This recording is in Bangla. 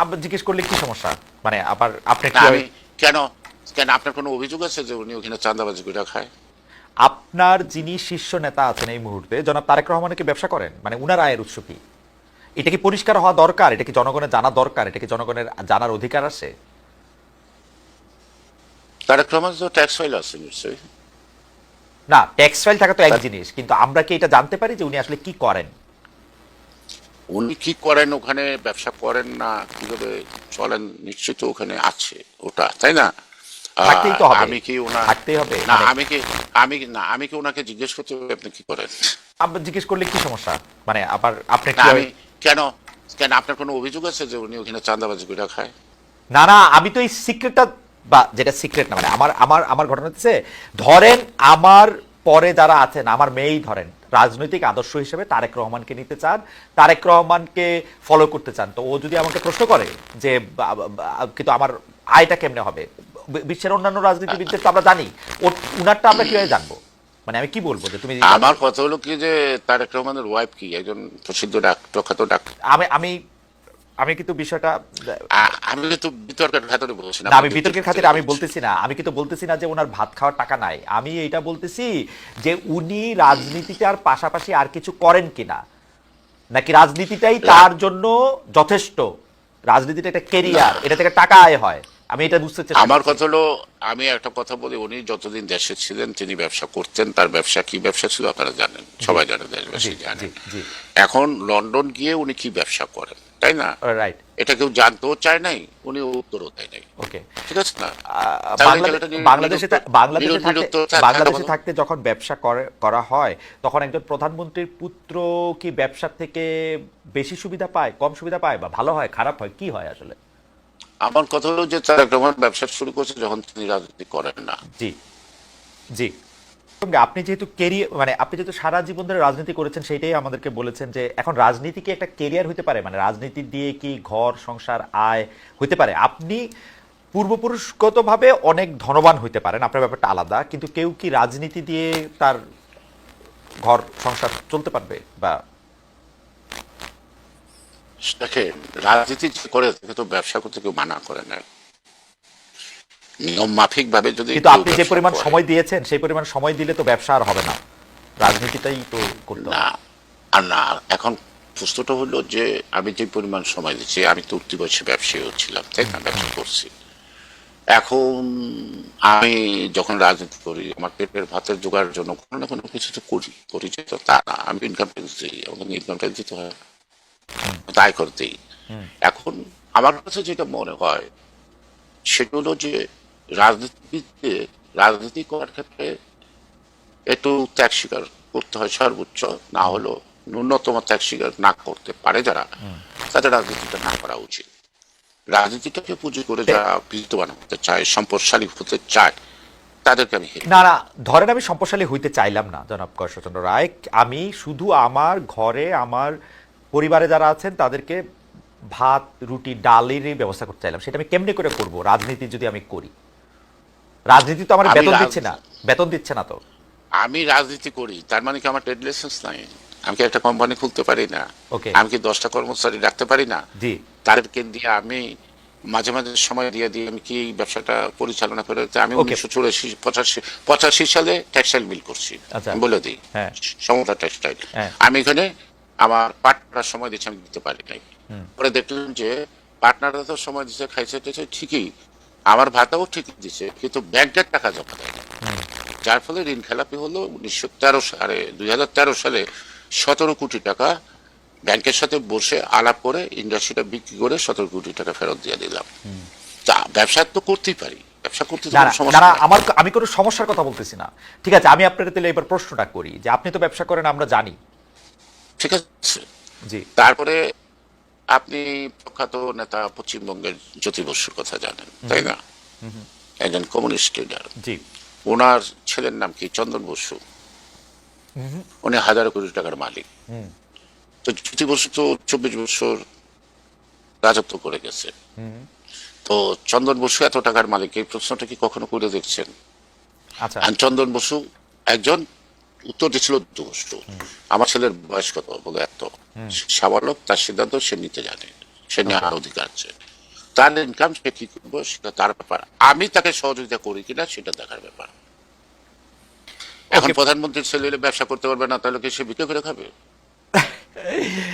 আবার জিজ্ঞেস করলে কি সমস্যা? মানে আবার আপনি কেন কেন আপনার কোনো অভিযোগ আছে যে উনি ওখানে চাঁদাবাজি করে খায়? আপনার যিনি শীর্ষ নেতা আছেন এই মুহূর্তে জনাব তারেক রহমানের কি ব্যবসা করেন? মানে উনার আয়ের উৎস কি? এটা কি পরিষ্কার হওয়া দরকার? এটা কি জনগণের জানা দরকার? এটা কি জনগণের জানার অধিকার আছে? তারেক রহমান তো ট্যাক্স ফাইল আছে নিশ্চয়ই। না ট্যাক্স ফাইল থাকা তো এক জিনিস কিন্তু আমরা কি এটা জানতে পারি যে উনি আসলে কি করেন? উনি কি করেন ওখানে? ব্যবসা করেন না? কীভাবে চলেন? নিশ্চিত ওখানে আছে ওটা তাই না। আমি কি থাকতেই হবে। না মানে- আমি কি আমি না আমি কি ওনাকে জিজ্ঞেস করতে হবে? আপনি কি করেন? আবার জিজ্ঞেস করলে কি সমস্যা? মানে আবার আপনি আমি কেন কেন আপনার কোনো অভিযোগ আছে যে উনি ওখানে চাঁদাবাজি করে খায়? না না আমি তো এই সিক্রেটটা বা যেটা সিক্রেট না মানে আমার আমার আমার ঘটনা হচ্ছে ধরেন আমার পরে যারা আছেন আমার মেয়েই ধরেন রাজনৈতিক আদর্শ হিসেবে তারেক রহমানকে নিতে চান তারেক রহমানকে ফলো করতে চান। তো ও যদি আমাকে প্রশ্ন করে যে কিন্তু আমার আয়টা কেমনে হবে? বিশ্বের অন্যান্য রাজনীতিবিদদের তো আমরা জানি। ওর উনারটা আমরা কীভাবে জানব? মানে আমি কি বলব যে তুমি আমার কথা হলো কি যে তারেক রহমানের ওয়াইফ কি? একজন প্রসিদ্ধ ডাক প্রখ্যাত ডাক। আমি আমি আমি কিন্তু বিষয়টা আমি তো বিতর্কের ভেতরে বলছি না। আমি বিতর্কের খাতিরে আমি বলতেছি না। আমি কিন্তু বলতেছি না যে ওনার ভাত খাওয়ার টাকা নাই। আমি এটা বলতেছি যে উনি রাজনীতিটার পাশাপাশি আর কিছু করেন কিনা। নাকি রাজনীতিটাই তার জন্য যথেষ্ট? রাজনীতিটা একটা কেরিয়ার এটা থেকে টাকা আয় হয়। আমি এটা বুঝতে চেষ্টা আমার কথা হলো আমি একটা কথা বলি উনি যতদিন দেশে ছিলেন তিনি ব্যবসা করতেন। তার ব্যবসা কি ব্যবসা ছিল আপনারা জানেন। সবাই জানে দেশবাসী জানেন। এখন লন্ডন গিয়ে উনি কি ব্যবসা করেন? তাই না? রাইট এটা কেউ জানতেও চায় নাই উনি উত্তরও দেয় নাই। ওকে ঠিক আছে না? বাংলাদেশ- বাংলাদেশে থাকতে বাংলাদেশে থাকতে যখন ব্যবসা করে করা হয় তখন একজন প্রধানমন্ত্রীর পুত্র কি ব্যবসা থেকে বেশি সুবিধা পায় কম সুবিধা পায় বা ভালো হয় খারাপ হয় কি হয় আসলে? আমার কথা হলো যে তারেক রহমান ব্যবসা শুরু করছে যখন তিনি রাজনীতি করেন না। জি। জি। আপনি যেহেতু কেরিয়ার মানে আপনি যেহেতু সারা জীবন ধরে রাজনীতি করেছেন সেটাই আমাদেরকে বলেছেন যে এখন রাজনীতি কি একটা কেরিয়ার হতে পারে? মানে রাজনীতি দিয়ে কি ঘর, সংসার, আয় হতে পারে? আপনি পূর্বপুরুষগতভাবে অনেক ধনবান হইতে পারেন, আপনার ব্যাপারটা আলাদা, কিন্তু কেউ কি রাজনীতি দিয়ে তার ঘর, সংসার চলতে পারবে বা দেখেন, রাজনীতি করে তো ব্যবসা করতে কেউ মানা করে না। নিয়ম মাফিক ভাবে যদি কিন্তু আপনি যে পরিমাণ সময় দিয়েছেন সেই পরিমাণ সময় দিলে তো ব্যবসা আর হবে না। রাজনীতিটাই তো করতে না আর না এখন প্রশ্নটা হলো যে আমি যে পরিমাণ সময় দিচ্ছি আমি তো উঠতি বয়সে ব্যবসায়ীও ছিলাম তাই না? ব্যবসা করছি। এখন আমি যখন রাজনীতি করি আমার পেটের ভাতের জোগাড়ের জন্য কোনো না কোনো কিছু তো করি করি যে তো তা না আমি ইনকাম ট্যাক্স দিই আমাকে ইনকাম ট্যাক্স দিতে হয়। তাই করতেই এখন আমার কাছে যেটা মনে হয় সেটা হলো যে রাজনীতিবিদকে রাজনীতি করার ক্ষেত্রে একটু ত্যাগ স্বীকার করতে হয় সর্বোচ্চ না হলো ন্যূনতম ত্যাগ স্বীকার না করতে পারে যারা তাদের রাজনীতিটা না করা উচিত। রাজনীতিটাকে পুঁজি করে যারা বিদ্যমান হতে চায় সম্পদশালী হতে চায় তাদেরকে আমি হেয় না না ধরেন আমি সম্পদশালী হইতে চাইলাম না জনাব কর্ষচন্দ্র রায়। আমি শুধু আমার ঘরে আমার পরিবারে যারা আছেন তাদেরকে ভাত রুটি ডালেরই ব্যবস্থা করতে চাইলাম। সেটা আমি কেমনে করে করব? রাজনীতি যদি আমি করি। রাজনীতি তো আমার আমি বেতন দিচ্ছে না। বেতন দিচ্ছে না তো। আমি রাজনীতি করি তার মানে কি আমার ট্রেড লাইসেন্স নাই? আমি কি একটা কোম্পানি খুলতে পারি না. আমি কি দশটা কর্মচারী রাখতে পারি না? জি। তাদেরকে দিয়ে আমি মাঝে মাঝে সময় দিয়ে দিয়ে আমি কি ব্যবসাটা পরিচালনা করে আমি. উনিশশো চুরাশি পঁচাশি পঁচাশি সালে টেক্সটাইল মিল করছি। আচ্ছা। বলে দিই। হ্যাঁ। সমতা টেক্সটাইল হ্যাঁ। আমি এখানে আমার পার্টনার সময় দিচ্ছি আমি দিতে পারি নাই। পরে দেখলাম যে পার্টনাররা তো সময় দিচ্ছে খাইছে ঠিকই। আমার ভাতাও ঠিক দিচ্ছে কিন্তু ব্যাংকের টাকা জমা দেয় যার ফলে ঋণ খেলাপি হলো উনিশশো তেরো সালে দুই হাজার তেরো সালে সতেরো কোটি টাকা ব্যাংকের সাথে বসে আলাপ করে ইন্ডাস্ট্রিটা বিক্রি করে সতেরো কোটি টাকা ফেরত দিয়ে দিলাম। তা ব্যবসা তো করতেই পারি ব্যবসা করতে না। আমার আমি কোনো সমস্যার কথা বলতেছি না। ঠিক আছে আমি আপনার তাহলে এবার প্রশ্নটা করি যে আপনি তো ব্যবসা করেন আমরা জানি। ঠিক আছে। জি। তারপরে আপনি প্রখ্যাত নেতা পশ্চিমবঙ্গের জ্যোতি বসুর কথা জানেন তাই না? একজন কমিউনিস্ট লিডার। ওনার ছেলের নাম কি? চন্দন বসু। উনি হাজার কোটি টাকার মালিক। তো জ্যোতি বসু তো চব্বিশ বছর রাজত্ব করে গেছে। তো চন্দন বসু এত টাকার মালিক এই প্রশ্নটা কি কখনো করে দেখছেন? আচ্ছা। চন্দন বসু একজন উত্তর দিচ্ছিল বসু আমার ছেলের বয়স কত? বলে এত। সাবালক তার সিদ্ধান্ত সে নিতে জানে। সে নেওয়ার অধিকার আছে। তার ইনকাম সে কি করব সেটা তার ব্যাপার। আমি তাকে সহযোগিতা করি কিনা সেটা দেখার ব্যাপার। এখন প্রধানমন্ত্রীর ছেলে ব্যবসা করতে পারবে না তাহলে কি সে বিক্রি করে খাবে?